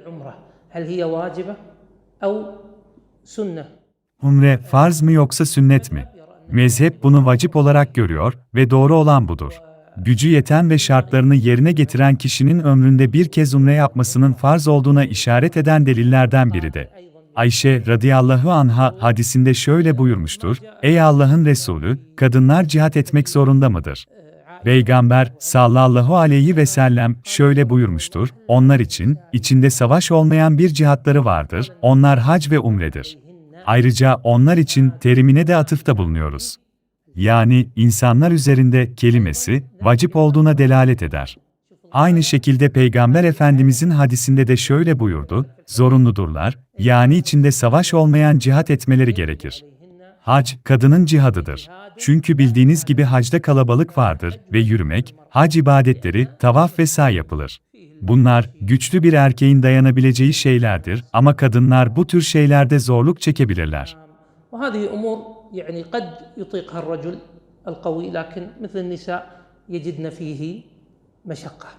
العمرة هل هي واجبة أو سنة؟ Umre farz mı yoksa sünnet mi? Mezhep bunu vacip olarak görüyor ve doğru olan budur. Gücü yeten ve şartlarını yerine getiren kişinin ömründe bir kez umre yapmasının farz olduğuna işaret eden delillerden biri de. Ayşe radıyallahu anha hadisinde şöyle buyurmuştur: Ey Allah'ın Resulü, kadınlar cihat etmek zorunda mıdır? Peygamber sallallahu aleyhi ve sellem şöyle buyurmuştur: Onlar için içinde savaş olmayan bir cihatları vardır. Onlar hac ve umredir. Ayrıca onlar için terimine de atıfta bulunuyoruz. Yani insanlar üzerinde kelimesi vacip olduğuna delalet eder. Aynı şekilde Peygamber Efendimizin hadisinde de şöyle buyurdu, zorunludurlar, yani içinde savaş olmayan cihat etmeleri gerekir. Hac, kadının cihadıdır. Çünkü bildiğiniz gibi hacda kalabalık vardır ve yürümek, hac ibadetleri, tavaf ve say yapılır. Bunlar, güçlü bir erkeğin dayanabileceği şeylerdir ama kadınlar bu tür şeylerde zorluk çekebilirler. وهذه أمور يعني قد يطيقها الرجل القوي لكن مثل النساء يجدن فيه مشقة